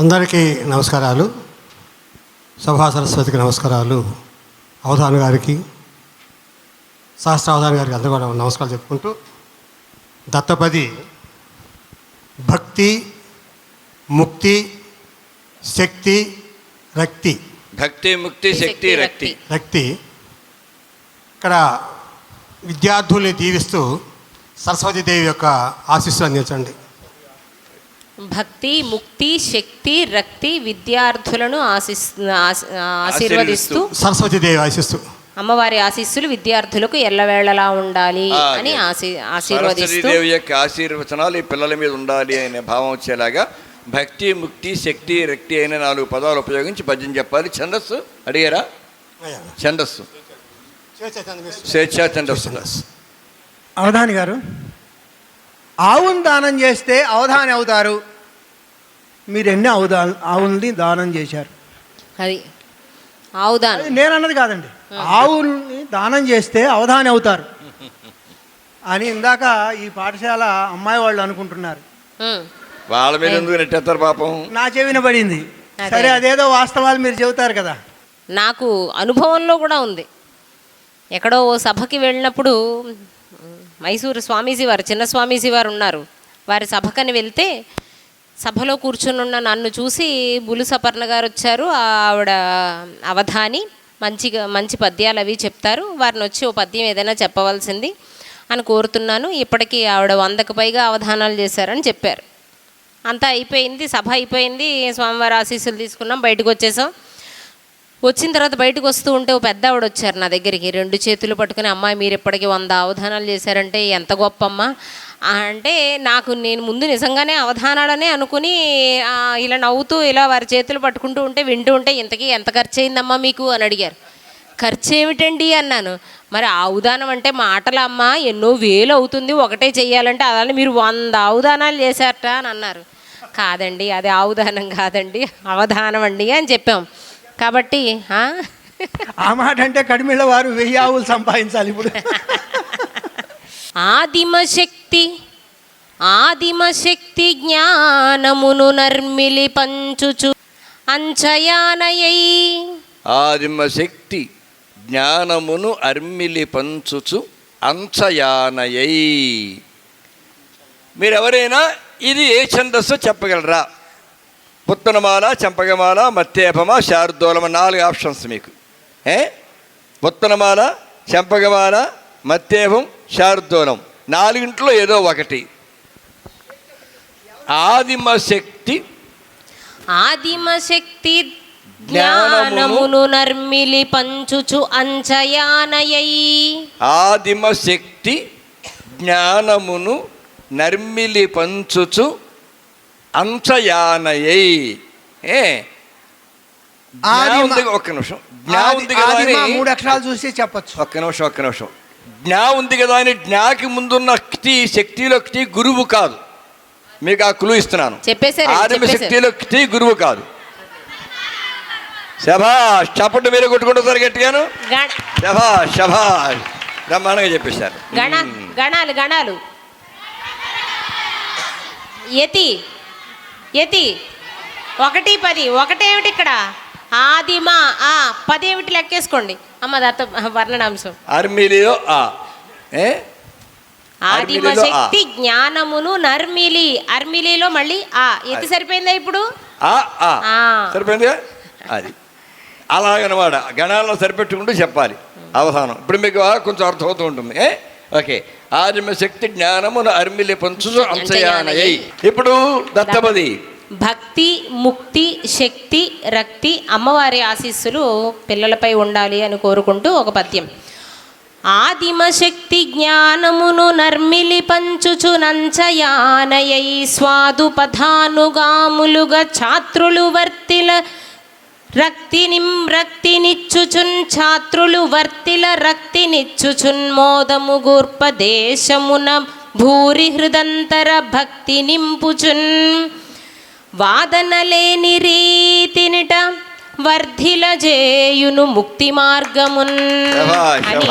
అందరికీ నమస్కారాలు. సభా సరస్వతికి నమస్కారాలు. అవధాన్ గారికి శాస్త్ర అవధాన్ గారికి అందరూ కూడా నమస్కారాలు చెప్పుకుంటూ దత్తపది భక్తి ముక్తి శక్తి రక్తి. భక్తి ముక్తి శక్తి రక్తి. రక్తి. ఇక్కడ విద్యార్థుల్ని దీవిస్తూ సరస్వతీదేవి యొక్క ఆశీస్సులు అందించండి. భక్తి ముక్తి శక్తి రక్తి విద్యార్థులను ఆశీర్వదిస్తూ సరస్వతీదేవి ఆశిస్తూ. అమ్మవారి ఆశీస్సులు విద్యార్థులకు ఎల్లవేళలా ఉండాలి అని. ఆశీ ఆశీర్వదిస్తూ దేవి యొక్క ఆశీర్వచనాలు ఈ పిల్లల మీద ఉండాలి అనే భావం వచ్చేలాగా భక్తి ముక్తి శక్తి రక్తి అయిన నాలుగు పదాలు ఉపయోగించి పద్యం చెప్పాలి. ఛందస్సు అడిగారా? ఛందస్సు. స్వేచ్ఛా ఛందస్సు. అవధాని గారు ఆవును దానం చేస్తే అవధాని అవుతారు. మీరు ఎన్ని అవుదా ఆవుల్ని దానం చేశారు? అది అది నేను అన్నది కాదండి ఆవుల్ని దానం చేస్తే అవధాని అవుతారు. అని ఇందాక ఈ పాఠశాల అమ్మాయి వాళ్ళు అనుకుంటున్నారు. వాళ్ళ మీద ఎందుకు నెట్టేస్తారు పాపం? నా చెవిన పడింది. సరే అదేదో వాస్తవాలు మీరు చెబుతారు కదా. నాకు అనుభవంలో కూడా ఉంది. ఎక్కడో ఓ సభకి వెళ్ళినప్పుడు మైసూరు స్వామీజీ వారు చిన్న స్వామీజీ వారు ఉన్నారు. వారి సభకని వెళ్తే సభలో కూర్చునున్న నన్ను చూసి బులు సపర్ణ గారు వచ్చారు. ఆవిడ అవధాని మంచిగా మంచి పద్యాలు అవి చెప్తారు. వారిని వచ్చి ఓ పద్యం ఏదైనా చెప్పవలసింది అని కోరుతున్నాను. ఇప్పటికీ ఆవిడ వందకు పైగా అవధానాలు చేశారని చెప్పారు. అంతా అయిపోయింది సభ అయిపోయింది. స్వామివారి ఆశీస్సులు తీసుకున్నాం బయటకు వచ్చేసాం. వచ్చిన తర్వాత బయటకు వస్తూ ఉంటే ఓ పెద్ద ఆవిడ వచ్చారు నా దగ్గరికి. రెండు చేతులు పట్టుకుని అమ్మాయి మీరు ఇప్పటికీ వంద అవధానాలు చేశారంటే ఎంత గొప్ప అమ్మ అంటే నాకు నేను ముందు నిజంగానే అవధానాలనే అనుకుని ఇలా నవ్వుతూ ఇలా వారి చేతులు పట్టుకుంటూ ఉంటే వింటూ ఉంటే ఇంతకీ ఎంత ఖర్చు అయిందమ్మా మీకు? అని అడిగారు. ఖర్చు ఏమిటండి అన్నాను. మరి ఆవుదానం అంటే మాటల అమ్మ ఎన్నో వేలు అవుతుంది ఒకటే చేయాలంటే అలానే మీరు వంద ఆవుదానాలు చేశారట అని అన్నారు. కాదండి అది ఆవుదానం కాదండి అవధానం అండి అని చెప్పాం. కాబట్టి ఆ? ఆ మాట అంటే కడిమిళ్ళ వారు వెయ్యి ఆవులు సంపాదించాలి ఇప్పుడు. ఆదిమ శక్తి ఆదిమ శక్తి జ్ఞానమును నర్మిలి పంచుచు అంచయానయై. ఆదిమ శక్తి జ్ఞానమును అర్మిలి పంచుచు అంచయానయై. మీరెవరైనా ఇది ఏ ఛందస్సు చెప్పగలరా? పుత్తనమాల చంపకమాల మత్తేపమ శార్దూలమ నాలుగు ఆప్షన్స్ మీకు. ఏ? పుత్తనమాల చంపకమాల మత్తేపం శార్దూలం. నాలుగింట్లో ఏదో ఒకటి. ఆదిమ శక్తి ఆదిమ శక్తి జ్ఞానమును నర్మిలి పంచుచు అంచయానయై. ఆదిమ శక్తి జ్ఞానమును నర్మిలి పంచుచు అంశయానయై ఏ? ఒక్క నిమిషం. జ్ఞా ఉంది కదా మూడు అక్షరాలు చూసి చెప్పచ్చు. ఒక్క నిమిషం ఒక్క నిమిషం. జ్ఞా ఉంది కదా అని జ్ఞాకి ముందున్న క్తి శక్తిలో క్తి గురువు కాదు. మీకు ఆ క్లూ ఇస్తున్నాను. చెప్పేశారు ఆదిమ శక్తిలో క్తి గురువు కాదు. శభాష్ చప్పట్లు మీరు కొట్టుకుంటారు గట్టిగాను? శభాష్ శభాష్. బ్రహ్మాండంగా చెప్పేశారు. గణ గణాలు గణాలు. యతి. యతి ఒకటి పది. ఒకటేమిటి ఇక్కడ? ఆదిమ ఆ. పదేమిటి లెక్కేసుకోండి. అమ్మ దత్త వర్ణనాంశం. అర్మిలియో ఆ. ఏ? ఆదిమ. శక్తి జ్ఞానమును నర్మిలి. అర్మిలిలో మళ్ళీ ఆ. ఎతి సరిపోయిందా ఇప్పుడు? ఆ ఆ. ఆ. సరిపోయిందిగా? అది. అలాగనమాట. గణాలను సరిపెట్టుకుంటూ చెప్పాలి. అవధానం. ఇప్పుడు మీకు కొంచెం అర్థమవుతూ ఉంటుంది. ఏ? ఓకే. ఆదిమ శక్తి జ్ఞానమును అర్మిలి పంచు అంశయానయ్యి ఇప్పుడు దత్తపది. భక్తి ముక్తి శక్తి రక్తి అమ్మవారి ఆశీస్సులు పిల్లలపై ఉండాలి అని కోరుకుంటూ ఒక పద్యం. ఆదిమ శక్తి జ్ఞానమును నర్మిలి పంచుచు నంచయానయై స్వాదుపథానుగాములుగా ఛాత్రులు వర్తిల రక్తినిం రక్తినిచ్చుచున్ ఛాత్రులు వర్తిల రక్తినిచ్చుచున్ మోదము గూర్ప దేశమున భూరి హృదంతర భక్తి నింపుచున్. వాదన లేని రీతినిట వర్ధిల జేయును ముక్తి మార్గమున్. అని